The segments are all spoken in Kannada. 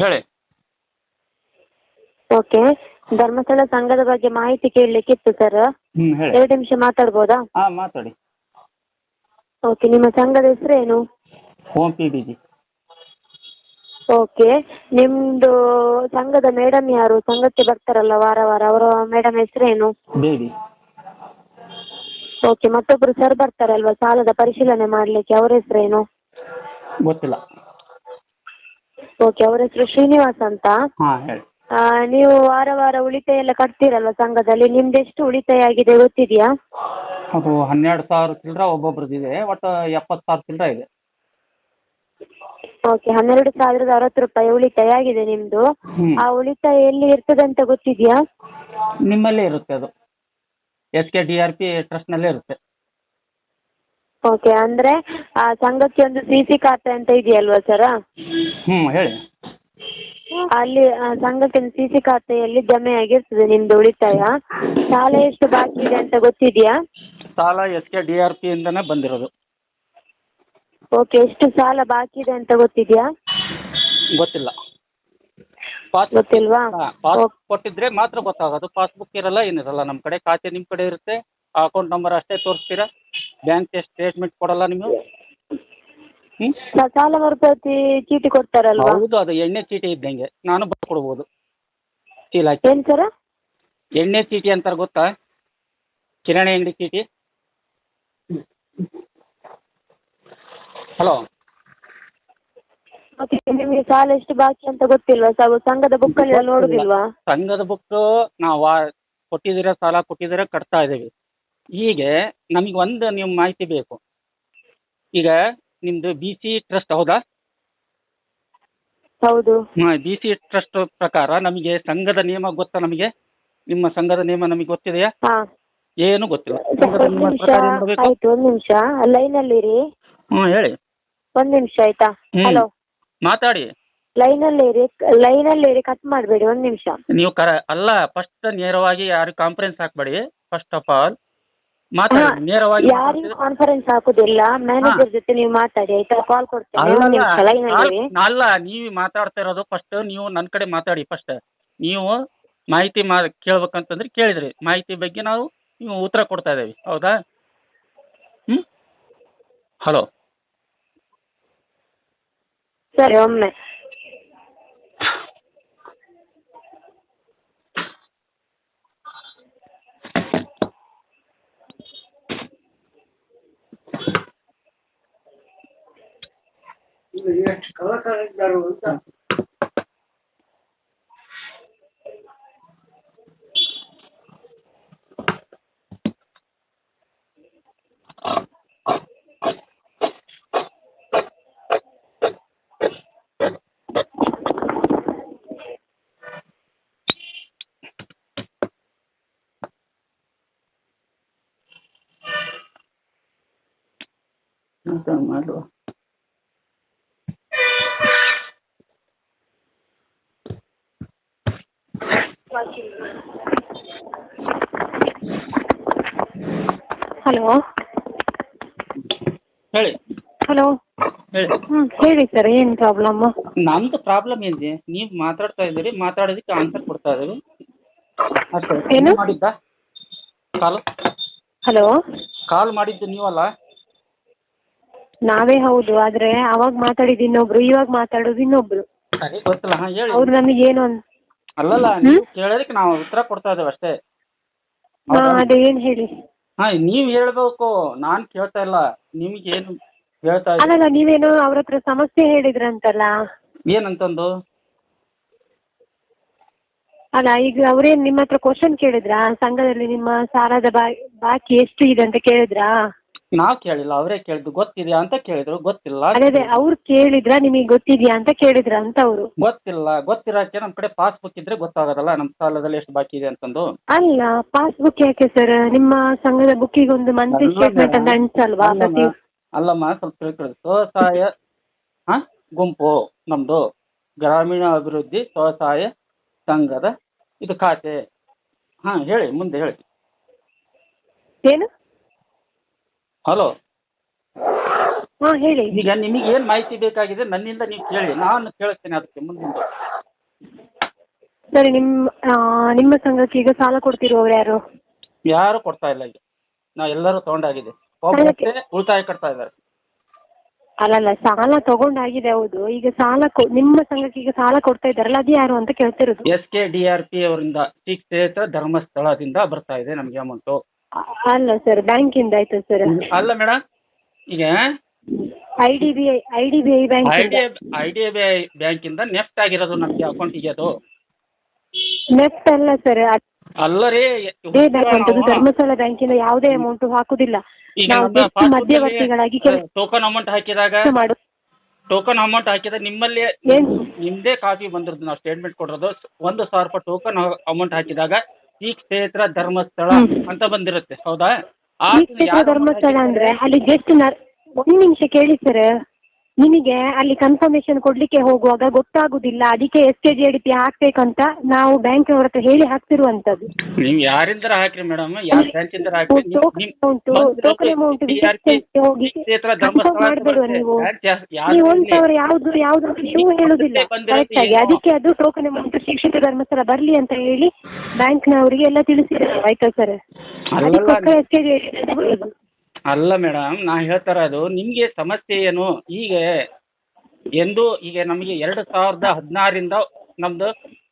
ಹೇಳಿ. ಓಕೆ ಧರ್ಮಸ್ಥಳ ಸಂಘದ ಬಗ್ಗೆ ಮಾಹಿತಿ ಕೇಳಲಿಕ್ಕಿತ್ತು ಸರ್ ಹೇಳಿ. ಎರಡು ನಿಮಿಷ ಮಾತಾಡ್ಬೋದಾ? ಹಾಂ ಮಾತಾಡಿ. ಓಕೆ ನಿಮ್ಮ ಸಂಘದ ಹೆಸರೇನು? P G. ಓಕೆ ನಿಮ್ದು ಸಂಘದ ಮೇಡಮ್ ಯಾರು? ಸಂಘಕ್ಕೆ ಬರ್ತಾರಲ್ಲ ವಾರ ವಾರ ಅವರ ಮೇಡಮ್ ಹೆಸರೇನು? ಓಕೆ ಮತ್ತೊಬ್ರು ಸರ್ ಬರ್ತಾರಲ್ವಾ? ಸಾಲದ ಪರಿಶೀಲನೆ ಮಾಡ್ಲಿಕ್ಕೆ ಅವ್ರ ಹೆಸರೇನು? ಗೊತ್ತಿಲ್ಲ. ಓಕೆ ಅವರ ಹೆಸರು ಶ್ರೀನಿವಾಸ್ ಅಂತ. ಹಾಂ ಹೇಳಿ. ಆ, ನೀವು ವಾರ ವಾರ ಉಳಿತಾಯ ಎಲ್ಲ ಕಟ್ತೀರಲ್ವಾ ಸಂಘದಲ್ಲಿ? ನಿಮ್ದು ಎಷ್ಟು ಉಳಿತಾಯ ಆಗಿದೆ ಗೊತ್ತಿದೆಯಾ? ಅದು ಹನ್ನೆರಡು ಸಾವಿರ ಚಿಲ್ಲರ ಒಬ್ಬೊಬ್ರದ್ದು ಇದೆ ಒಟ್ಟು ಎಪ್ಪತ್ತು ಸಾವಿರ ಚಿಲ್ಲರ ಇದೆ. ಓಕೆ ಹನ್ನೆರಡು ಸಾವಿರದ ಅರವತ್ತು ರೂಪಾಯಿ ಉಳಿತಾಯ ಆಗಿದೆ ನಿಮ್ದು. ಆ ಉಳಿತಾಯ ಎಲ್ಲಿ ಇರ್ತದೆ ಅಂತ ಗೊತ್ತಿದೆಯಾ? ನಿಮ್ಮಲ್ಲೇ ಇರುತ್ತೆ ಅದು. S K D R P ಟ್ರಸ್ಟ್ನಲ್ಲೇ ಇರುತ್ತೆ. ಓಕೆ ಅಂದ್ರೆ ಆ ಸಂಘಕ್ಕೆ ಒಂದು ಸಿ ಸಿ ಖಾತೆ ಅಂತ ಇದೆಯಲ್ವಾ ಸರ್ ಹ್ಞೂ ಹೇಳಿ. ಅಲ್ಲಿ ಆ, ಸಂಘಕ್ಕೆ ಸಿ ಸಿ ಖಾತೆಯಲ್ಲಿ ಜಮೆ ಆಗಿರ್ತದೆ ನಿಮ್ದು ಉಳಿತಾಯ. ಸಾಲ ಎಷ್ಟು ಬಾಕಿ ಇದೆ ಅಂತ ಗೊತ್ತಿದೆಯಾ? ಸಾಲ ಎಸ್ ಕೆ ಡಿ ಆರ್ ಪಿಯಿಂದನೇ ಬಂದಿರೋದು. ಓಕೆ ಎಷ್ಟು ಸಾಲ ಬಾಕಿ ಇದೆ ಅಂತ ಗೊತ್ತಿದೆಯಾ? ಗೊತ್ತಿಲ್ಲ. ಪಾಸ್ ಗೊತ್ತಿಲ್ವಾ? ಪಾಸ್ ಓಕ್- ಕೊಟ್ಟಿದ್ರೆ ಮಾತ್ರ ಗೊತ್ತಾಗೋದು. ಪಾಸ್ಬುಕ್ ಇರಲ್ಲ ಏನಿರಲ್ಲ. ನಮ್ಮ ಕಡೆ ಖಾತೆ ನಿಮ್ಮ ಕಡೆ ಇರುತ್ತೆ. ಅಕೌಂಟ್ ನಂಬರ್ ಅಷ್ಟೇ ತೋರಿಸ್ತೀರಾ? ಬ್ಯಾಂಕ್ ಸ್ಟೇಟ್ಮೆಂಟ್ ಕೊಡಲ್ಲ ನೀವು? ಸಾಲ ಮರುಪಾವತಿ ಚೀಟಿ ಕೊಡ್ತಾರಲ್ವಾ? ಹೌದು ಅದು ಎಣ್ಣೆ ಚೀಟಿ ಇದ್ದಂಗೆ. ನಾನು ಬರ್ಕೊಡ್ಬೋದು. ಚೀಲ ಹಾಕಿ. ಏನ್ ಸರ್? ಎಣ್ಣೆ ಚೀಟಿ ಅಂತಾರೆ ಗೊತ್ತಾ? ಕಿರಾಣಿ ಅಂಗಡಿ ಚೀಟಿ? ಹಲೋ? ಮತ್ತೆ ನಿಮಗೆ ಸಾಲ ಎಷ್ಟು ಬಾಕಿ ಅಂತ ಗೊತ್ತಿಲ್ವಾ? ಸ- ಸಂಘದ ಬುಕ್ ಅಲ್ಲಿ ನೋಡುದಿಲ್ವಾ? ಸಂಘದ ಬುಕ್ ನಾವು ಕೊಟ್ಟಿದ್ದೀರ ಸಾಲ ಕೊಟ್ಟಿದಿರ ಕಟ್ತಾ ಇದ್ದೀವಿ. ಹೀಗೆ ನಮಗೆ ಒಂದು ನಿಮ್ಮ ಮಾಹಿತಿ ಬೇಕು. ಈಗ ನಿಮ್ಮದು ಬಿ ಸಿ ಟ್ರಸ್ಟ್ ಹೌದಾ? ಹೌದು. ಬಿ ಸಿ ಟ್ರಸ್ಟ್ ಪ್ರಕಾರ ನಮಗೆ ಸಂಘದ ನಿಯಮ ಗೊತ್ತಾ ನಮಗೆ? ನಿಮ್ಮ ಸಂಘದ ನಿಯಮ ನಮಗೆ ಗೊತ್ತಿದೆಯಾ? ಹಾ. ಏನು ಗೊತ್ತಿಲ್ಲ ಸಂಘದ ಒಂದ್ ನಿಯಮ ನಿಮಿಷ. ಪ್ರಕಾರ ಏನು ಮಾಡಬೇಕು ಆಯ್ತು ಒಂದ್ ನಿಮಿಷ. ಲೈನ್ ಅಲ್ಲಿ ಇರಿ. ಹ್ಞೂ ಹೇಳಿ. ಒಂದ್ ನಿಮಿಷ ಆಯ್ತಾ? ಹ್ಮ್. ಹಲೋ ಮಾತಾಡಿ. ಲೈನ್ ಅಲ್ಲಿ ಇರಿ. ಲೈನ್ ಅಲ್ಲಿ ಇರಿ. ಕಟ್ ಮಾಡಬೇಡಿ. ಒಂದ್ ನಿಮಿಷ. ನೀವು ಕರ ಅಲ್ಲ ಫಸ್ಟ್ ನೇರವಾಗಿ ಯಾರು ಕಾನ್ಫರೆನ್ಸ್ ಹಾಕ್ಬೇಡಿ. ಫಸ್ಟ್ ಆಫ್ ಆಲ್ ಮಾತಾಡಿ ನೇರವಾಗಿ ಯಾರಿಗೂ ಕಾನ್ಫರೆನ್ಸ್ ಹಾಕುದಿಲ್ಲ. ಮ್ಯಾನೇಜರ್ ಜೊತೆ ನೀವು ಮಾತಾಡಿ ಆಯ್ತಾ? ಕಾಲ್ ಕೊಡ್ತೇನೆ. ಅಲ್ಲ ನೀವು ಮಾತಾಡ್ತಾ ಇರೋದು ಫಸ್ಟ್ ನೀವು ನನ್ನ ಕಡೆ ಮಾತಾಡಿ ಫಸ್ಟ್ ನೀವು ಮಾಹಿತಿ ಮಾ ಕೇಳ್ಬೇಕಂತಂದ್ರೆ ಕೇಳಿದ್ರಿ. ಮಾಹಿತಿ ಬಗ್ಗೆ ನಾವು ನೀವು ಉತ್ತರ ಕೊಡ್ತಾ ಇದ್ದೀವಿ. ಹೌದಾ? ಹ್ಮ್? ಹಲೋ? ಸರಿ ಒಮ್ಮೆ. Şimdi yine çıkana kadar oldu da. Hello. ಹೇಳಿ. ಹಲೋ. ಹೇಳಿ. ಹೇಳಿ ಸರ್ ಏನ್ ಪ್ರಾಬ್ಲಮ್ ನಮ್ದು ಪ್ರಾಬ್ಲಮ್ ಏನಿದೆ ನೀವು ಮಾತಾಡ್ತಾ ಇದ್ದೀರಿ ಮಾತಾಡೋದಕ್ಕೆ ಆನ್ಸರ್ ಕೊಡ್ತಾ ಇದ್ದೀವಿ. ಅಷ್ಟೇ. ಏನು? ಮಾಡಿದ್ದ? ಕಾಲ್. ಹಲೋ. ಕಾಲ್ ಮಾಡಿದ್ದು ನೀವಲ್ಲ? ನಾವೇ ಹೌದು ಆದ್ರೆ ಅವಾಗ ಮಾತಾಡಿದ ಇನ್ನೊಬ್ರು ಇವಾಗ ಮಾತಾಡೋದು ಇನ್ನೊಬ್ರು. ಸರಿ ಗೊತ್ತಿಲ್ಲ. ಹಾಂ ಹೇಳಿ. ಅವ್ರು ನಮಗೆ ಏನು ಅಲ್ಲಲ್ಲ ನೀವು ಕೇಳೋದಕ್ಕೆ ನಾವು ಉತ್ತರ ಕೊಡ್ತಾ ಇದ್ದೇವೆ ಅಷ್ಟೇ. ಹಾ ಅದೇ ಏನ್ ಹೇಳಿ? ಹಾ ನೀವ್ ಹೇಳ್ಬೇಕು ನಾನು ಕೇಳ್ತಾ ಇಲ್ಲ. ನಿಮ್ಗೆ ಏನು ಹೇಳ್ತಾ ಇದ್ದೀನಿ ಅಲ್ಲಲ್ಲ ನೀವೇನೋ ಅವ್ರ ಹತ್ರ ಸಮಸ್ಯೆ ಹೇಳಿದ್ರಂತಲ್ಲ. ಏನಂತಂದು? ಅಲ್ಲ ಈಗ ಅವ್ರೇನ್ ನಿಮ್ಮ ಹತ್ರ ಕ್ವಶನ್ ಕೇಳಿದ್ರಾ? ಸಂಘದಲ್ಲಿ ನಿಮ್ಮ ಸಾಲದ ಬಾ- ಬಾಕಿ ಎಷ್ಟು ಇದೆ ಅಂತ ಕೇಳಿದ್ರಾ? ನಾವು ಕೇಳಿಲ್ಲ ಅವರೇ ಕೇಳಿದ್ದು ಗೊತ್ತಿದ್ಯಾ ಅಂತ ಕೇಳಿದ್ರು ಗೊತ್ತಿಲ್ಲ. ಅದೇ ಅದೇ ಅವ್ರು ಕೇಳಿದ್ರ ನಿಮಗೆ ಗೊತ್ತಿದ್ಯಾ ಅಂತ ಕೇಳಿದ್ರ ಅಂತ ಅವರು. ಗೊತ್ತಿಲ್ಲ ಗೊತ್ತಿರೋಕೆ ನಮ್ ಕಡೆ ಪಾಸ್ಬುಕ್ ಇದ್ರೆ ಗೊತ್ತಾಗೋದಲ್ಲ ನಮ್ ಸಾಲದಲ್ಲಿ ಎಷ್ಟು ಬಾಕಿ ಇದೆ ಅಂತಂದು. ಅಲ್ಲ ಪಾಸ್ಬುಕ್ ಯಾಕೆ ಸರ್ ನಿಮ್ಮ ಸಂಘದ ಬುಕ್ಕಿಗೆ ಒಂದು ಮಂತ್ಲಿ ಅಲ್ಲ ಸ್ಟೇಟ್ಮೆಂಟ್ ಅಂತ madam. ಅಂಟಿಸಲ್ವಾ ಪ್ರತಿ ಅಲ್ಲಮ್ಮ ಅಲ್ಲಮ್ಮ ಸ್ವಲ್ಪ ತಿಳ್ಕೊಳ್ಳಿ ಸ್ವಸಹಾಯ ಹ ಗುಂಪು ನಮ್ದು. ಗ್ರಾಮೀಣ ಅಭಿವೃದ್ಧಿ ಸ್ವಸಹಾಯ ಸಂಘದ ಇದು ಖಾತೆ. ಹಾ ಹೇಳಿ ಮುಂದೆ ಹೇಳಿ. ಏನು? ಹಲೋ ಹಾ ಹೇಳಿ. ಈಗ ನಿಮಗೆ ಏನು ಮಾಹಿತಿ ಬೇಕಾಗಿದೆ ನನ್ನಿಂದ ನೀವು ಕೇಳಿ. ನಾನು ಕೇಳ್ತೇನೆ ಅದಕ್ಕೆ ಮುಂದೆ ಮುಂದೆ ಸರಿ ನಿಮ್ಮ ನಿಮ್ಮ ಸಂಘಕ್ಕೆ ಈಗ ಸಾಲ ಕೊಡ್ತಿರುವವರು ಯಾರು? ಯಾರು ಕೊಡ್ತಾ ಇಲ್ಲ ಈಗ. ನಾ ಎಲ್ಲರೂ ತಗೊಂಡಾಗಿದೆ. ಉಳಿತಾಯ ಕಟ್ತಾ ಇದ್ದಾರೆ. ಅಲ್ಲಲ್ಲ ಸಾಲ ತಗೊಂಡಾಗಿದೆ ಹೌದು. ಈಗ ಸಾಲ ಕೊ- ನಿಮ್ಮ ಸಂಘಕ್ಕೆ ಈಗ ಸಾಲ ಕೊಡ್ತಾ ಇದ್ದಾರಲ್ಲ ಅದು ಯಾರು ಅಂತ ಕೇಳ್ತಿರೋದು. S K D R P ಅವರಿಂದ ಶ್ರೀ ಕ್ಷೇತ್ರ ಧರ್ಮಸ್ಥಳದಿಂದ ಬರ್ತಾ ಇದೆ ನಮಗೆ ಅಮೌಂಟು ಅಲ್ಲ ಸರ್ ಬ್ಯಾಂಕಿಂದ ಆಯ್ತು ಸರ್ ಅಲ್ಲ ಮೇಡಮ್ ಈಗ I D B I I D B I bank I D I D B I ಬ್ಯಾಂಕಿಂದ ನೆಫ್ಟ್ ಆಗಿರೋದು ನಮಗೆ ಅಕೌಂಟಿಗೆ ಅದು ನೆಫ್ಟ್ ಅಲ್ಲ ಸರ್ ಅಲ್ಲ ರೀ ಅದೇ ಬ್ಯಾಂಕ್ ಉಂಟು ಧರ್ಮಸ್ಥಳ ಬ್ಯಾಂಕಿಂದ ಯಾವುದೇ ಅಮೌಂಟ್ ಹಾಕುದಿಲ್ಲ. ಈಗ ನಾವು ನಮ್ಮ just ಮಧ್ಯವರ್ತಿಗಳಾಗಿ ಕೆಲಸ ಟೋಕನ್ ಅಮೌಂಟ್ ಹಾಕಿದಾಗ ಮಾಡು. ಟೋಕನ್ ಅಮೌಂಟ್ ಹಾಕಿದಾಗ ನಿಮ್ಮಲ್ಲಿ ಏನ್? ನಿಮ್ದೇ ಕಾಪಿ ಬಂದಿರೋದು ನಾವು ಸ್ಟೇಟ್ಮೆಂಟ್ ಕೊಡೋದು. ಒಂದು ಸಾವಿರ ರೂಪಾಯಿ ಟೋಕನ್ ಅಮೌಂಟ್ ಹಾಕಿದಾಗ ಈ ಕ್ಷೇತ್ರ ಧರ್ಮಸ್ಥಳ ಅಂತ ಬಂದಿರುತ್ತೆ. ಹೌದಾ? ಆ ಈ ಕ್ಷೇತ್ರ ಧರ್ಮಸ್ಥಳ ಅಂದ್ರೆ ಅಲ್ಲಿ ಜಸ್ಟ್ ಒಂದ್ ನಿಮಿಷ ಕೇಳಿ ಸರ್ ನಿಮಗೆ ಅಲ್ಲಿ ಕನ್ಫರ್ಮೇಶನ್ ಕೊಡ್ಲಿಕ್ಕೆ ಹೋಗುವಾಗ ಗೊತ್ತಾಗುದಿಲ್ಲ ಅದಕ್ಕೆ S K G D P ಹಾಕ್ಬೇಕಂತ ನಾವು ಬ್ಯಾಂಕ್ನವ್ರ ಹತ್ರ ಹೇಳಿ ಹಾಕ್ತಿರುವಂತದ್ದು. ನೀವು ಯಾರಿಂದರ ಹಾಕ್ರಿ ಮೇಡಮ್ ಯಾವ ಬ್ಯಾಂಕಿಂದ ಹಾಕ್ರಿ. ನಿಮ್- ಟೋಕನ್ ನಿಮ್ ಅಮೌಂಟ್ ಬಂದು ಟೋಕನ್ ಅಮೌಂಟ್ TRP ಹೋಗಿ ಕ್ಷೇತ್ರ ಧರ್ಮಸ್ಥಳ ಅಂತ ಮಾಡ್ಬೇಡುವ ಬರುತ್ತೆ. ನೀವು. ಯಾರು ನೀವು ಒಂದು ಇಲ್ಲಿ- ಸಾವಿರ ಯಾವ್ದು ಯಾವ್ದು ಅಂತ ನೀವು ಹೇಳುದಿಲ್ಲ. ಬಂದಿರೋದು ಕರೆಕ್ಟ್ ಆಗಿ. ಏನೋ? ಅದಕ್ಕೆ ಅದು ಟೋಕನ್ ಅಮೌಂಟ್ ಶಿಕ್ಷಿತ ಧರ್ಮಸ್ಥಳ ಬರ್ಲಿ ಅಂತ ಹೇಳಿ ಬ್ಯಾಂಕ್ನವರಿಗೆ ಎಲ್ಲ ತಿಳಿಸಿದ್ದಾರೆ. ಆಯ್ತಾ ಸರ್ ಅಲ್ಲಲ್ಲ ಅದಕ್ಕೋಸ್ಕರ ಎಸ್ ಕೆ ಜಿ ಅಲ್ಲ ಮೇಡಮ್ ನಾ ಹೇಳ್ತಾರ ಅದು ನಿಮಗೆ ಸಮಸ್ಯೆ ಏನು? ಈಗ ಎಂದು ಈಗ ನಮಗೆ ಎರಡು ಸಾವಿರದ ಹದಿನಾರರಿಂದ ನಮ್ದು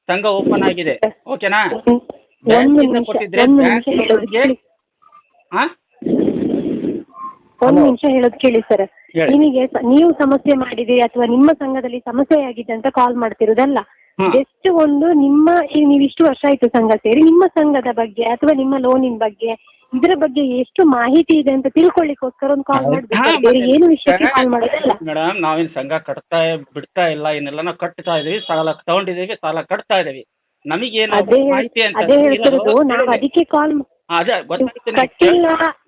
ಸಂಘ ಓಪನ್ ಆಗಿದೆ. ಓಕೆನಾ ಬ್ಯಾಂಕಿಂದ ನಿಮಿಷ ಕೊಟ್ಟಿದ್ರೆ ಒಂದು ನಿಮಿಷ ಬ್ಯಾಂಕ್ ಹೇಳೋದು ಕೇಳಿ. ಹಾ ಒಂದು ನಿಮಿಷ ಹೇಳೋದು ಕೇಳಿ ಸರ್. ಹೇಳಿ. ನಿಮಗೆ ಸ- ನೀವು ಸಮಸ್ಯೆ ಮಾಡಿದಿರಿ ಅಥವಾ ನಿಮ್ಮ ಸಂಘದಲ್ಲಿ ಸಮಸ್ಯೆ ಆಗಿದೆ ಅಂತ ಕಾಲ್ ಮಾಡ್ತಿರೋದಲ್ಲ. ಹಾ. ಜಸ್ಟ್ ಒಂದು ನಿಮ್ಮ ಈಗ ನೀವು ಇಷ್ಟು ವರ್ಷ ಆಯ್ತು ಸಂಘ ಸೇರಿ ನಿಮ್ಮ ಸಂಘದ ಬಗ್ಗೆ ಅಥವಾ ನಿಮ್ಮ ಲೋನಿನ ಬಗ್ಗೆ ಇದರ ಬಗ್ಗೆ ಎಷ್ಟು ಮಾಹಿತಿ ಇದೆ ಅಂತ ತಿಳ್ಕೊಳ್ಳಿಕ್ಕೋಸ್ಕರ ಒಂದು ಕಾಲ್ ಮಾಡ್ಬೇಕು. ಬೇರೆ ಏನು ವಿಷಯಕ್ಕೆ ಕಾಲ್ ಮಾಡೋದಲ್ಲ. ಮೇಡಮ್ ನಾವೇನ್ ಸಂಘ ಕಟ್ತಾ ಬಿಡ್ತಾ ಇಲ್ಲ ಏನೆಲ್ಲ ನಾವು ಕಟ್ತಾ ಇದೀವಿ ಸಾಲ ತಗೊಂಡಿದೀವಿ ಸಾಲ ಕಟ್ತಾ ಇದೀವಿ. ನಮಗೇನು ಅದೇ ಹೇಳ್- ಮಾಹಿತಿ ಅಂತ ಅದೇ ಹೇಳ್ತಿರೋದು ನಾವು ಅದಕ್ಕೆ ಕಾಲ್ ಅದೇ ಗೊತ್ತಾಯ್ತು ನನಗೆ. ಕಟ್ಟಿಲ್ಲ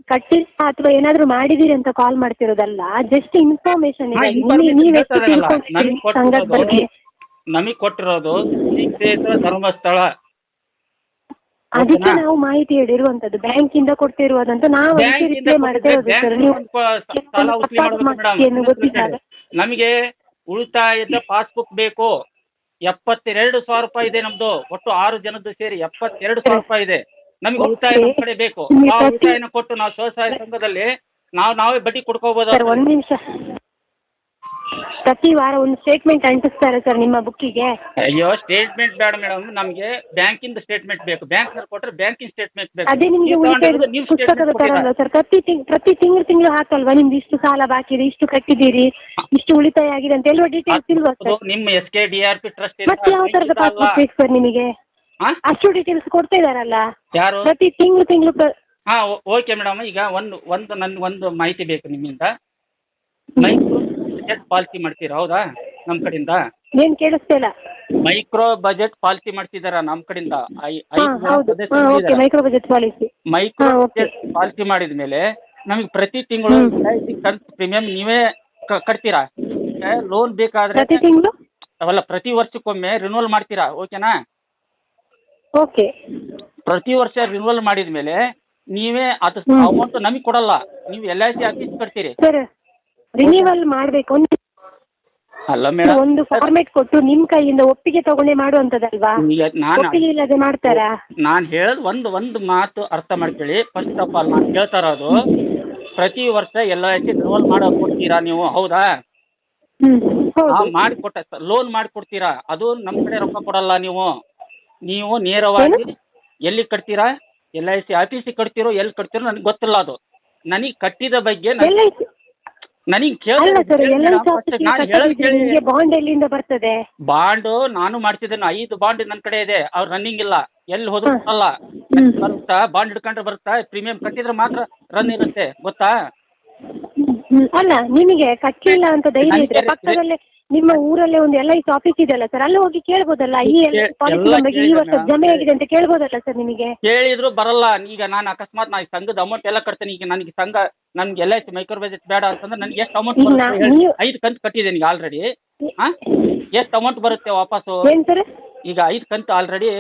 ಕಟ್ಟಿಲ್ಲ ಅಥವಾ ಏನಾದ್ರು ಮಾಡಿದೀರಿ ಅಂತ ಕಾಲ್ ಮಾಡ್ತಿರೋದಲ್ಲ ಜಸ್ಟ್ ಇನ್ಫಾರ್ಮೇಶನ್ ಹಾ, ಇದೆ information ನೀವು ಎಷ್ಟು ತಿಳ್ಕೊಂಡಿದ್ದೀರಿ ನಮ್ಗೆ ಸಂಘದ ಕೊಟ್ಟಿರೋದು ಬಗ್ಗೆ? ನಮಗೆ ಕೊಟ್ಟಿರೋದು ಶ್ರೀ ಕ್ಷೇತ್ರ ಧರ್ಮಸ್ಥಳ. ಅದಕ್ಕೆ ನಾವು ಮಾಹಿತಿ ಹೇಳಿರುವಂತದ್ದು ಬ್ಯಾಂಕ್ ಇಂದ ಕೊಡ್ತಿರುವುದಂತ ನಾವು ಅದಕ್ಕೆ ಬ್ಯಾಂಕಿಂದ ರಿಪ್ಲೈ ಮಾಡ್ತಾ ಇರೋದು ಬ್ಯಾಂಕ್ ಸರ್ ನೀವು ಸಾಲ ಉಸ್ಲಿ ತಪ್ಪಾದ ಮಾಡಬೇಕು ಮಾಹಿತಿಯನ್ನು ಗೊತ್ತಿದ್ದಾಗ ಮೇಡಮ್ ನಮಗೆ ಉಳಿತಾಯದ ಪಾಸ್ಬುಕ್ ಬೇಕು. ಎಪ್ಪತ್ತೆರಡು ಸಾವಿರ ರೂಪಾಯಿ ಇದೆ ನಮ್ದು. ಒಟ್ಟು ಆರು ಜನದ್ದು ಸೇರಿ ಎಪ್ಪತ್ತೆರಡು ಸಾವಿರ ರೂಪಾಯಿ ಇದೆ. ನಮ್ಗೆ ಉಳಿತಾಯ ಕಡೆ ಬೇಕು. ಆ ಉಳಿತಾಯನ ಕೊಟ್ಟು ನಾವು ಸ್ವಸಹಾಯ ಸಂಘದಲ್ಲಿ ನಾವು ನಾವೇ ಬಡ್ಡಿ ಕೊಡ್ಕೋಬಹುದು ಸರ್ ಒಂದ್ ನಿಮಿಷ. ಪ್ರತಿ ವಾರ ಒಂದು ಸ್ಟೇಟ್ಮೆಂಟ್ ಅಂಟಿಸ್ತಾರೆ ಸರ್ ನಿಮ್ಮ ಬುಕ್ಕಿಗೆ ಅಯ್ಯೋ ಸ್ಟೇಟ್ಮೆಂಟ್ ಬೇಡ ಮೇಡಮ್ ನಮಗೆ ಬ್ಯಾಂಕಿಂದ ಸ್ಟೇಟ್ಮೆಂಟ್ ಬೇಕು. ಬ್ಯಾಂಕ್ ಕೊಟ್ಟರೆ ಬ್ಯಾಂಕಿನ ಸ್ಟೇಟ್ಮೆಂಟ್ ಬೇಕು. ಅದೇ ನಿಮಗೆ ನೀವು ಉಳಿತಾಯ ತಗೊಂಡಿರೋದು ನೀವು ಪುಸ್ತಕದ statement ತರ ಅಲ್ಲ ಸರ್ ಪ್ರತಿ ತಿಂಗ್ ಪ್ರತಿ ತಿಂಗಳು ತಿಂಗಳು ಹಾಕಲ್ವಾ ನಿಮ್ದು ಇಷ್ಟು ಸಾಲ ಬಾಕಿ ಇದೆ ಇಷ್ಟು ಕಟ್ಟಿದ್ದೀರಿ ಇಷ್ಟು ಉಳಿತಾಯ ಆಗಿದೆ ಅಂತ ಎಲ್ಲ ಡೀಟೇಲ್ಸ್ ಇಲ್ವಾ ಅದು ಸರ್ ನಿಮ್ಮ S K D R P trust ಮತ್ತೆ ಯಾವ ತರದ ಪಾಸ್ಬುಕ್ ಬೇಕು ಸರ್ ನಿಮಗೆ? ಅಷ್ಟು ಡೀಟೇಲ್ಸ್ ಕೊಡ್ತಾ ಇದಾರಲ್ಲ ಯಾರು? ಪ್ರತಿ ತಿಂಗಳು ತಿಂಗಳು ಹಾ ಓಕೆ ಮೇಡಮ್ ಈಗ ಒಂದು ಒಂದು ನನ್ ಒಂದು ಮಾಹಿತಿ ಬೇಕು ನಿಮ್ಮಿಂದ. ಮೈಕ್ರೋ ಬಜೆಟ್ ಪಾಲಿಸಿ ಮಾಡ್ತೀರಾ? ಹೌದಾ? ನಮ್ಮ ಕಡೆಯಿಂದ ಏನ್ ಕೇಳಿಸ್ತಿಲ್ಲ ಮೈಕ್ರೋ ಬಜೆಟ್ ಪಾಲಿಸಿ ಮಾಡ್ತಿದಾರ ನಮ್ಮ ಕಡೆಯಿಂದ ಐ- ಹಾ ಐದು ಜನ ಹೌದು ಸದಸ್ಯರು ಓಕೆ ಇದ್ದೀರಾ. ಮೈಕ್ರೋ ಬಜೆಟ್ ಪಾಲಿಸಿ ಮೈಕ್ರೋ ಹಾ. ಬಜೆಟ್ ಪಾಲಿಸಿ ಮಾಡಿದ ಮೇಲೆ ನಮಗೆ ಪ್ರತಿ ತಿಂಗಳು ಹ್ಮ್. ಕಂತು ಪ್ರೀಮಿಯಂ ನೀವೇ ಕ- ಕಟ್ತೀರಾ? ಲೋನ್ ಬೇಕಾದ್ರೆ ಪ್ರತಿ ತಿಂಗಳು? ಅವಲ್ಲ ಪ್ರತಿ ವರ್ಷಕ್ಕೊಮ್ಮೆ ರಿನ್ಯೂವಲ್ ಮಾಡ್ತೀರಾ? ಓಕೆನಾ ಓಕೆ. ಪ್ರತಿ ವರ್ಷ ರಿನ್ಯೂವಲ್ ಮಾಡಿದ ಮೇಲೆ ನೀವೇ ಅದು ಹ್ಮ್. ಅಮೌಂಟ್ ನಮಗೆ ಕೊಡಲ್ಲ. ನೀವು ಎಲ್ ಐ ಸಿ ಆಫೀಸ್ ಕಟ್ತೀರಿ. ಸರ್. ರಿನಿವಲ್ ಮಾಡ್ಬೇಕು ಒಂದು ಅಲ್ಲ ಮೇಡಮ್ ಒಂದು ಫಾರ್ಮೆಟ್ ಕೊಟ್ಟು ನಿಮ್ ಕೈಯಿಂದ ಒಪ್ಪಿಗೆ ತಗೊಂಡೆ ಮಾಡುವಂತದಲ್ವಾ ನಾನು ಒಪ್ಪಿಗೆ ಇಲ್ಲದೆ ಮಾಡ್ತಾರಾ? ನಾನು ಹೇಳೋದು ಒಂದು ಒಂದು ಮಾತು ಅರ್ಥ ಮಾಡ್ಕೊಳ್ಳಿ. ಫಸ್ಟ್ ಆಫ್ ಆಲ್ ನಾನು ಹೇಳ್ತಾ ಇರೋದು ಪ್ರತಿ ವರ್ಷ ಎಲ್ ಐ ಸಿ ರಿನ್ಯೂವಲ್ ಮಾಡೋ ಕೊಡ್ತೀರಾ ನೀವು? ಹೌದಾ? ಹ್ಮ್ ಆ ಹೌದು. ಮಾಡಿ ಕೊಟ್ಟ ಲೋನ್ ಮಾಡಿ ಕೊಡ್ತೀರಾ ಅದು ನಮ್ಮ ಕಡೆ ರೊಕ್ಕ ಕೊಡಲ್ಲ ನೀವು. ನೀವು ನೇರವಾಗಿ ಎಲ್ಲಿ ಕಟ್ತೀರಾ? ಎಲ್ ಐ ಸಿ ಆಫೀಸಿಗೆ ಕಟ್ತೀರೋ ಎಲ್ಲಿ ಕಟ್ತೀರೋ ನನಗೆ ಗೊತ್ತಿಲ್ಲ ಅದು. ನನಗೆ ಕಟ್ಟಿದ ಬಗ್ಗೆ ನನಗೆ ಅಲ್ಲ ಸರ್ ಎಲ್ ಐ ಬಾಂಡ್ ಎಲ್ಲಿಂದ ಬರ್ತದೆ? ಬಾಂಡ್ ನಾನು ಮಾಡ್ತಿದ್ದೇನೆ. ಐದು ಬಾಂಡ್ ನನ್ನ ಕಡೆ ಇದೆ. ಅವ್ರು ರನ್ನಿಂಗ್ ಇಲ್ಲ. ಎಲ್ಲಿ ಹೋದ್ರು. ಅಲ್ಲ. ಬರುತ್ತಾ? ಬಾಂಡ್ ಹಿಡ್ಕೊಂಡ್ರೆ ಬರುತ್ತಾ? ಪ್ರೀಮಿಯಂ ಕಟ್ಟಿದ್ರೆ ಮಾತ್ರ ರನ್ ಇರುತ್ತೆ. ಗೊತ್ತಾ? ಅಲ್ಲ ನಿಮಗೆ ಕಟ್ಟಿಲ್ಲ ಅಂತ ಧೈರ್ಯ ಇದ್ರೆ ಪಕ್ಕದಲ್ಲೇ ನಿಮ್ಮ ಊರಲ್ಲೇ ಒಂದು ಎಲ್ ಐ ಸಿ ಆಫೀಸ್ ಇದೆಯಲ್ಲ ಸರ್ ಅಲ್ಲಿ ಹೋಗಿ ಕೇಳ್ಬೋದಲ್ಲ? ಈ ಎಲ್ಲ ಪಾಲಿಸಿ ಎಲ್ಲ ಈ ವರ್ಷ. ಜಮೆ ಆಗಿದೆ ಅಂತ ಕೇಳ್ಬೋದಲ್ಲ ಸರ್ ನಿಮಗೆ? ಕೇಳಿದ್ರು ಬರಲ್ಲ. ಈಗ ನಾನು ಅಕಸ್ಮಾತ್ ನಾ ಈ ಸಂಘದ ಅಮೌಂಟ್ ಎಲ್ಲ ಕಟ್ತೇನೆ. ಈಗ ನನಗೆ ಸಂಘ ನನ್ಗೆ ಎಲ್ಲ ಮೈಕ್ರೋ ಬಜೆಟ್ ಬೇಡ ಅಂತಂದ್ರೆ ನನಗೆ ಎಷ್ಟು ಅಮೌಂಟ್ ಈಗ ನಾ- ಬರುತ್ತೆ ಹೇಳಿ? ನೀವು- ಐದು ಕಂತು ಕಟ್ಟಿದ್ದೀನಿ ಈಗ ಆಲ್ರೆಡಿ ಹಾ? ಎಷ್ಟು ಅಮೌಂಟ್ ಬರುತ್ತೆ ವಾಪಸ್ಸು? ಏನ್ ಸರ್ ಈಗ ಐದು ಕಂತು already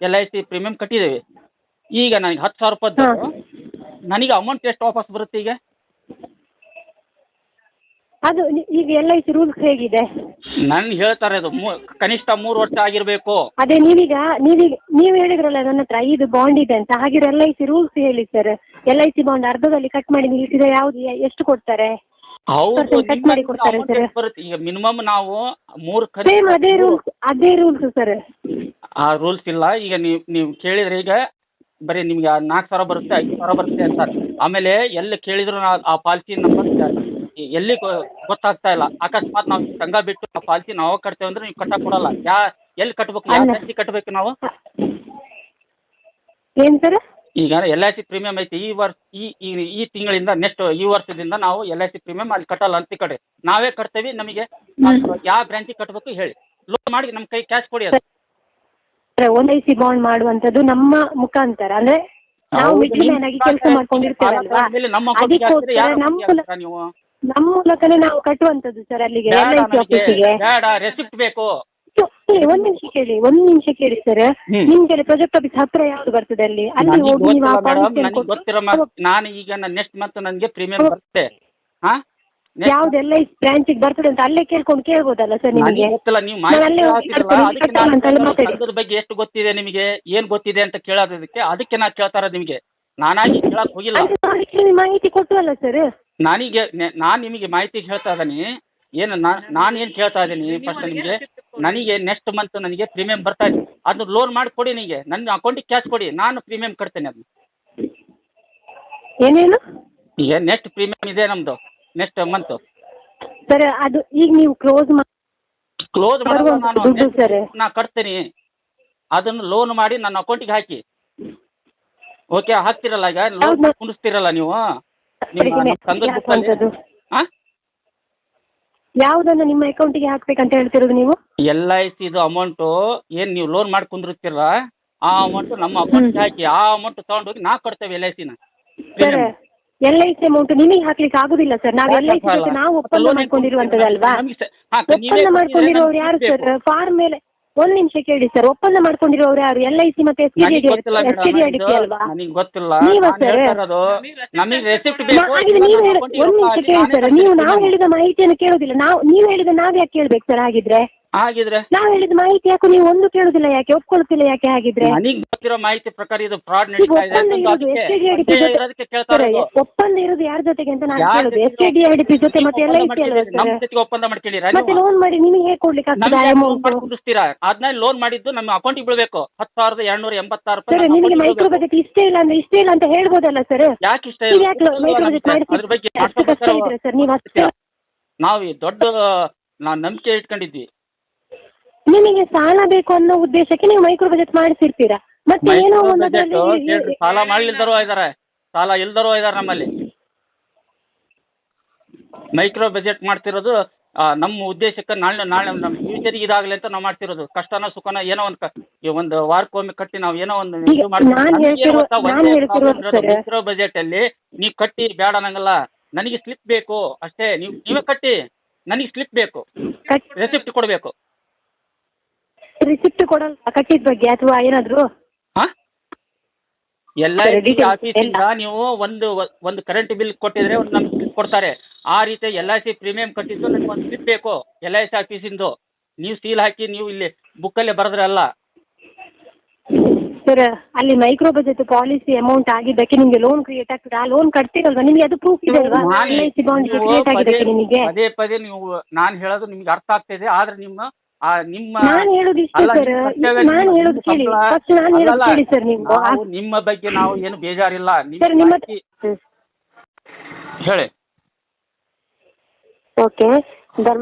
L I C premium ಕಟ್ಟಿದ್ದೀವಿ. ಈಗ ನನಗೆ ಹತ್ತು ಸಾವಿರ ರೂಪಾಯಿ ನನಗೆ ಅಮೌಂಟ್ ಎಷ್ಟು ವಾಪಸ್ ಬರುತ್ತೆ ಈಗ? ಅದು ನಿ- ಈಗ ಎಲ್ ಐ ಸಿ ರೂಲ್ಸ್ ಹೇಗಿದೆ? ನನ್ ಹೇಳ್ತಾರೆ ಅದು. ಮೂ- ಕನಿಷ್ಠ ಮೂರು ವರ್ಷ ಆಗಿರ್ಬೇಕು. ಅದೇ ನೀವೀಗ ನೀವೀಗ ನೀವು ಹೇಳಿದ್ರಲ್ಲ ನನ್ನ ಹತ್ರ ಐದು ಬಾಂಡ್ ಇದೆ ಅಂತ. ಹಾಗಿದ್ರೆ ಎಲ್ ಐ ಸಿ ರೂಲ್ಸ್ ಹೇಳಿ sir L I C bond ಅರ್ಧದಲ್ಲಿ cut ಮಾಡಿ ನಿಲ್ಲಿಸಿದ್ರೆ ಯಾವ್ದು ಎ- ಎಷ್ಟು ಕೊಡ್ತಾರೆ? ಹೌದು ಕಟ್ cut ಮಾಡಿ ಕೊಡ್ತಾರೆ amount sir. ಎಷ್ಟು ಬರುತ್ತೆ? ಈಗ ಮಿನಿಮಮ್ ನಾವು ಮೂರು ಸೇಮ್ ಅದೇ ರೂಲ್ಸ್ ಅದೇ ರೂಲ್ಸ್ ಸರ್ ಆ ರೂಲ್ಸ್ ಇಲ್ಲ. ಈಗ ನೀವು ನೀವು ಕೇಳಿದ್ರೆ ಈಗ ಬರೀ ನಿಮ್ಗೆ ನಾಲ್ಕು ಸಾವಿರ ಬರುತ್ತೆ ಐದು ಸಾವಿರ ಬರುತ್ತೆ ಅಂತ. ಆಮೇಲೆ ಎಲ್ಲಿ ಕೇಳಿದ್ರು ಆ ಪಾಲಿಸಿ ನಂಬರ್ ಎಲ್ಲಿ ಗೊತ್ತಾಗ್ತಾ ಇಲ್ಲ. ಅಕಸ್ಮಾತ್ ನಾವು ಸಂಘ ಬಿಟ್ಟು ಪಾಲಿಸಿ ನಾವು ಕಟ್ತೇವೆ ಅಂದ್ರೆ ನೀವು ಕಟ್ಟಕ್ ಕೊಡಲ್ಲ. ಯಾ ಎಲ್ಲಿ ಕಟ್ಬೇಕು? ಯಾವ ಅಲ್ಲ. ಕಟ್ಟಬೇಕು ನಾವು? ಏನ್ ಸರ್? ಈಗ ಎಲ್ ಐ ಸಿ ಪ್ರೀಮಿಯಂ ಐತಿ. ಈ ವರ್ಷ ಈ ಈ ಈ ತಿಂಗಳಿಂದ ನೆಕ್ಸ್ಟ್ ಈ ವರ್ಷದಿಂದ ನಾವು ಎಲ್ ಐ ಸಿ ಪ್ರೀಮಿಯಂ ಅಲ್ಲಿ ಕಟ್ಟಲ್ಲ ಅಂತ ಕಡೆ. ನಾವೇ ಕಟ್ತೇವಿ ನಮಗೆ ಯಾವ ಬ್ರಾಂಚಿಗೆ ಕಟ್ಟಬೇಕು ಹೇಳಿ. ಲೋನ್ ಮಾಡಿ ನಮ್ಮ ಕೈ ಕ್ಯಾಶ್ ಕೊಡಿ ಅದು. ಒನ್ ಐ ಸಿ ಬಾಂಡ್ ಮಾಡುವಂತದ್ದು ನಮ್ಮ ಮುಖಾಂತರ. ಅಂದ್ರೆ ನಾವು ಮಿಡ್ಲ್ ಮ್ಯಾನ್ ಆಗಿ ಕೆಲಸ ಮಾಡ್ಕೊಂಡಿರ್ತೇವೆ ಅಲ್ವಾ? ಅದಕ್ಕೋಸ್ಕರ ನಮ್ಮ ಕುಲ- ನಮ್ಮ ಮೂಲಕನೇ ನಾವು ಕಟ್ಟುವಂತದ್ದು ಸರ್ ಅಲ್ಲಿಗೆ ಎಲ್ ಬೇಡ ಐ ಸಿ ಆಫೀಸಿಗೆ ಬೇಡ ರೆಸಿಪ್ಟ್ ಬೇಕು. ಒಂದ್ ನಿಮಿಷ ಕೇಳಿ ಒಂದ್ ನಿಮಿಷ ಕೇಳಿ ಸರ್ ಹ್ಮ್. ನಿಮ್ಗೆ ಪ್ರಾಜೆಕ್ಟ್ ಆಫೀಸ್ ಹತ್ರ ಯಾವ್ದು ಬರ್ತದೆ ಅಲ್ಲಿ? ಅಲ್ಲಿ ನನಗೆ ಹೋಗಿ ನೀವು ಆ ಗೊತ್ತಿಲ್ಲ ಮೇಡಮ್ policy ನನಗೆ ಕೊಟ್ಟು- ಗೊತ್ತಿರೋ ಮಾತು ನಾನು ಈಗ ನೆಕ್ಸ್ಟ್ ಮಂತ್ ನನಗೆ ಪ್ರೀಮಿಯಂ ಬರುತ್ತೆ. ಹಾ? Next ಯಾವ್ದು ಎಲ್ ಐ ಬ್ರಾಂಚಿಗೆ ಬರ್ತದೆ ಅಂತ ಅಲ್ಲೇ ಕೇಳ್ಕೊಂಡು ಕೇಳ್ಬೋದಲ್ಲ ಸರ್ ನನಗೆ ನಿಮಗೆ? ಗೊತ್ತಿಲ್ಲ ನೀವು ನಾನು ಅಲ್ಲೇ ಮಾಹಿತಿ ಹೋಗಿ ಹಾಕಿದ್ರಲ್ಲ, ಕಟ್ತೀನಿ, ಅದಕ್ಕೆ ನಾನು ಅಂತ ಅಲ್ಲಿ ಕೇಳೋದು ಮಾತಾಡಿ. ಸಂಘದ ಬಗ್ಗೆ ಎಷ್ಟು ಗೊತ್ತಿದೆ ನಿಮಗೆ? ಏನ್ ಗೊತ್ತಿದೆ ಅಂತ ಕೇಳೋದಕ್ಕೆ ಅದಕ್ಕೆ ನಾ ಕೇಳ್ತಾರ ನಿಮಗೆ. ನಾನಾಗಿ ಕೇಳಕ್ ಹೋಗಿಲ್ಲ. ಮಾಹಿತಿ ಕೊಟ್ಟು ಅಲ್ಲ ಸರ್ ನಾನೀಗ ನಾನು ನಿಮಗೆ ಮಾಹಿತಿ ಹೇಳ್ತಾ ಇದ್ದೀನಿ. ಏನು ನಾನು ಏನು ಕೇಳ್ತಾ ಇದ್ದೀನಿ ಫಸ್ಟ್ ನಿಮಗೆ? ನನಗೆ ನೆಕ್ಸ್ಟ್ ಮಂತ್ ನನಗೆ ಪ್ರೀಮಿಯಂ ಬರ್ತಾ ಇದೆ. ಅದು ಲೋನ್ ಮಾಡಿ ಕೊಡಿ ನಿಮಗೆ. ನನ್ನ ಅಕೌಂಟಿಗೆ ಕ್ಯಾಶ್ ಕೊಡಿ. ನಾನು ಪ್ರೀಮಿಯಂ ಕಟ್ತೇನೆ ಅದು. ಏನೇನು? ಈಗ ನೆಕ್ಸ್ಟ್ ಪ್ರೀಮಿಯಂ ಇದೆ ನಮ್ಮದು ನೆಕ್ಸ್ಟ್ ಮಂತ್ ಸರ್ ಅದು ಈಗ ನೀವು ಕ್ಲೋಸ್ ಕ್ಲೋಸ್ ಮಾಡಿ ನಾನು ನಾ ಕಟ್ತೀನಿ. ಅದನ್ನು ಲೋನ್ ಮಾಡಿ ನನ್ನ ಅಕೌಂಟಿಗೆ ಹಾಕಿ. ಓಕೆ ಹಾಕ್ತಿರಲ್ಲ ಈಗ? ಲೋನ್. ಕುಣಿಸ್ತಿರಲ್ಲ ನೀವು? ನಿಮ್ಮ ನಮ್ಮ ಹಾಂ ಯಾವ್ದನ್ನ ಅಕೌಂಟಿಗೆ ಹಾಕ್ಬೇಕಂತ ಹೇಳ್ತಿರೋದು ನೀವು? ಎಲ್ ಐ ಸಿದು ಅಮೌಂಟು ಏನು ನೀವು ಲೋನ್ ಮಾಡಿ ಆ ಅಮೌಂಟ್ ನಮ್ಮ ಅಕೌಂಟ್ ಹಾಕಿ ಆ ಅಮೌಂಟ್ ತಗೊಂಡು ಹೋಗಿ ನಾವು ಕೊಡ್ತೇವೆ ಎಲ್ ಐ ಸಿನ sir L I C amount ನಿಮಗೆ ಹಾಕ್ಲಿಕ್ಕೆ ಆಗುದಿಲ್ಲ ಸರ್ ನಾವು ಎಲ್ ಐ ಸಿ ನಾವು ಒಪ್ಪಂದ ಮಾಡ್ಕೊಂಡಿರುವಂತದಲ್ವಾ ಒಪ್ಪಂದ ಮಾಡ್ಕೊಂಡಿರೋರು ಯಾರು ಸರ್ ಫಾರ್ಮ್ ಮೇಲೆ ಒಂದ್ ನಿಮಿಷ ಕೇಳಿ ಸರ್ ಒಪ್ಪಂದ ಮಾಡ್ಕೊಂಡಿರೋರು ಯಾರು? ಎಲ್ ಐ ಸಿ ಮತ್ತೆ ಎಸ್ ನನಗೆ ಗೊತ್ತಿಲ್ಲ ಡಿ ಡಿ ಅಲ್ವಾ? ನನಗೆ ಗೊತ್ತಿಲ್ಲ. ನೀವಾ ನಾನು sir? ಹೇಳ್ತಾ ಇರೋದು ನಮಗೆ ರೆಸಿಪ್ಟ್ ಬೇಕು ಹಾಗಿದ್ರೆ ನೀವು ಹೇಳಿ ಒಂದ್ ನಿಮಿಷ ಕೇಳಿ ಸರ್ ನೀವು ನಾವು ಹೇಳಿದ ಮಾಹಿತಿಯನ್ನು ಕೇಳೋದಿಲ್ಲ. ನಾವು ನೀವು ಹೇಳಿದ ನಾವ್ ಯಾಕೆ ಕೇಳ್ಬೇಕು ಸರ್ ಹಾಗಿದ್ರೆ ಹಾಗಿದ್ರೆ ನಾವು ಹೇಳಿದ ಮಾಹಿತಿ ಯಾಕೆ ನೀವು ಒಂದು ಕೇಳುದಿಲ್ಲ ಯಾಕೆ ಒಪ್ಕೊಳ್ತಿಲ್ಲ ಯಾಕೆ ಹಾಗಿದ್ರೆ? ನನಗೆ ಗೊತ್ತಿರೋ ಮಾಹಿತಿ ಪ್ರಕಾರ ಇದು ಫ್ರಾಡ್ ಈಗ ನಡೀತಾ ಇದೆ ಒಪ್ಪಂದ ಅಂತ ಇರೋದು ಅದಕ್ಕೆ ಜೊತೆ ಇರೋದಕ್ಕೆ ಕೇಳ್ತಾ ಸರ್, ಇರೋದು. ಒಪ್ಪಂದ ಇರೋದು ಯಾರ ಜೊತೆಗೆ ಅಂತ ನಾನು ಯಾರ್ ಕೇಳೋದು? ಎಸ್ ಜೊತೆ ಕೆ ಡಿ ಜೊತೆ ಮತ್ತೆ ಎಲ್ಲ ಐ ಸಿ ನಮ್ಮ ಸರ್ ಜೊತೆಗೆ ಒಪ್ಪಂದ ಮಾಡ್ಕೊಳ್ಳಿರ ಮತ್ತೆ ಲೋನ್ ಮಾಡಿ ನಿಮಗೆ ಹೇಗೆ ಕೊಡ್ಲಿಕ್ಕೆ ಆಗ್ತದೆ ಅಮೌಂಟ್ ಅದನ್ನ ಲೋನ್ ಮಾಡಿದ್ದು ನಮ್ಮ ಅಕೌಂಟ್ ಬೀಳ್ಬೇಕು. ಹತ್ತು ಸಾವಿರದ ಎರಡ್ನೂರ ಎಂಬತ್ತಾರು ಸರ್ ರೂಪಾಯಿ ನಮ್ಮ ನಿಮಗೆ account ಗೆ ಮೈಕ್ರೋ ಬೀಳ್ಬೇಕು. ಬಜೆಟ್ ಇಷ್ಟೇ ಇಲ್ಲ ಅಂದ್ರೆ ಇಷ್ಟೇ ಇಲ್ಲ ಅಂತ ಹೇಳ್ಬೋದಲ್ಲ ಸರ್? ಯಾಕೆ ಇಷ್ಟ ಈಗ ಯಾಕೆ ಮೈಕ್ರೋ ಬಜೆಟ್ ಅದ್ರ ಬಗ್ಗೆ ಮಾಡಿಸಿ ಅಷ್ಟು ಕಷ್ಟ ಇದ್ರೆ ಸರ್? ನೀವು ಅಷ್ಟೇ ನಾವು ಈ ದೊಡ್ಡ ನಾವು ನಂಬಿಕೆ ಇಟ್ಕೊಂಡಿದ್ವಿ. ನಿಮಗೆ ಸಾಲ ಬೇಕು ಅನ್ನೋ ಉದ್ದೇಶಕ್ಕೆ ನೀವು ಮೈಕ್ರೋ ಬಜೆಟ್ ಮಾಡಿಸಿರ್ತೀರಾ? ಮತ್ತೆ ಏನೋ ಒಂದು ಬಜೆಟ್ ಸಾಲ ಮಾಡ್ಲಿಲ್ದರೋ ಇದಾರೆ. ಸಾಲ ಇಲ್ದರೂ ಇದಾರೆ ನಮ್ಮಲ್ಲಿ. ಮೈಕ್ರೋ ಬಜೆಟ್ ಮಾಡ್ತಿರೋದು ಆ, ನಮ್ಮ ಉದ್ದೇಶಕ್ಕೆ ನಾಳೆ ನಾಳೆ ನಮ್ಮ ಫ್ಯೂಚರ್ಗೆ ಇದಾಗಲಿ ಅಂತ ನಾವು ಮಾಡ್ತಿರೋದು. ಕಷ್ಟನ ಸುಖನ ಏನೋ ಒಂದು ಕ- ಈ ಒಂದು ವಾರಕ್ಕೊಮ್ಮೆ ಕಟ್ಟಿ ನಾವು ಏನೋ ಒಂದು ಈಗ ನಾನ್ ಹೇಳ್ತಿರೋ- ನಾನ್ ಹೇಳ್ತಿರೋದು ಸರ್. ಮೈಕ್ರೋ ಬಜೆಟ್ ಅಲ್ಲಿ ನೀವು ಕಟ್ಟಿ ಬೇಡ ನಂಗಲ್ಲ ನನಗೆ ಸ್ಲಿಪ್ ಬೇಕು ಅಷ್ಟೇ. ನೀವು ನೀವೇ ಕಟ್ಟಿ. ನನಗೆ ಸ್ಲಿಪ್ ಬೇಕು. ರೆಸಿಪ್ಟ್ ಕೊಡಬೇಕು. ರಿಸಿಪ್ಟ್ ಕೊಡಲ್ಲ. ಕಟ್ಟಿದ ಬಗ್ಗೆ ಅಥವಾ ಏನಾದ್ರು? ಹಾ? ಎಲ್ಲ ಐ ಸಿ details ಆಫೀಸಿಂದ ನೀವು ಒಂದು ಒಂದು ಕರೆಂಟ್ ಬಿಲ್ ಕೊಟ್ಟಿದ್ರೆ ಒಂದು ನಮ್ಗೆ ಸ್ಲಿಪ್ ಕೊಡ್ತಾರೆ. ಆ ರೀತಿ ಎಲ್ ಐ ಸಿ ಪ್ರೀಮಿಯಂ ಕಟ್ಟಿದ್ದು ನನಗೆ ಒಂದು ಸ್ಲಿಪ್ ಬೇಕು. ಎಲ್ ಐ ಸಿ ಆಫೀಸಿಂದು ನೀವು ಸೀಲ್ ಹಾಕಿ ನೀವು ಇಲ್ಲಿ ಬುಕ್ಕಲ್ಲೇ ಬರೆದ್ರಲ್ಲ ಸರ್ ಅಲ್ಲಿ. ಮೈಕ್ರೋ ಬಜೆಟ್ ಪಾಲಿಸಿ ಅಮೌಂಟ್ ಆಗಿದ್ದಕ್ಕೆ ನಿಮಗೆ ಲೋನ್ ಕ್ರಿಯೇಟ್ ಆಗ್ತದೆ. ಆ ಲೋನ್ ಕಟ್ತೀರಲ್ವಾ? ನಿಮಗೆ ಅದು ಪ್ರೂಫ್ ಇದೆ ಅಲ್ವಾ? ನಾನು- L I C bond create ಆಗಿದ್ದಕ್ಕೆ ಪದೇ- ನಿಮಗೆ? ಪದೇ ಪದೇ ನೀವು ನಾನು ಹೇಳೋದು ನಿಮ್ಗೆ ಅರ್ಥ ಆಗ್ತಿದೆ ಆದ್ರೆ ನಿಮ್ಮ ಆ ನಿಮ್ಮ ನಾನು ಹೇಳೋದು ಇಷ್ಟೇ ಅಲ್ಲ, ಸರ್. ನಿಮ್ಮ ಕರ್ತವ್ಯ ನಾನು ನಿಮ್ಮ ಹೇಳೋದು ಕೇಳಿ. ಸಂಬಳ- ಫಸ್ಟ್ ನಾನು ಹೇಳೋದು ಅಲ್ಲಲ್ಲ, ಕೇಳಿ ಸರ್ ನೀವು ನಾವು ನಿಮ್ಮ ಬಗ್ಗೆ ನಾವು ಏನು ಬೇಜಾರಿಲ್ಲ. ನಿಮ್ಮ ಸರ್ ನಿಮ್ಮ ಮಾಹಿತಿ- ಹೇಳಿ. ಓಕೆ. ಧರ್ಮ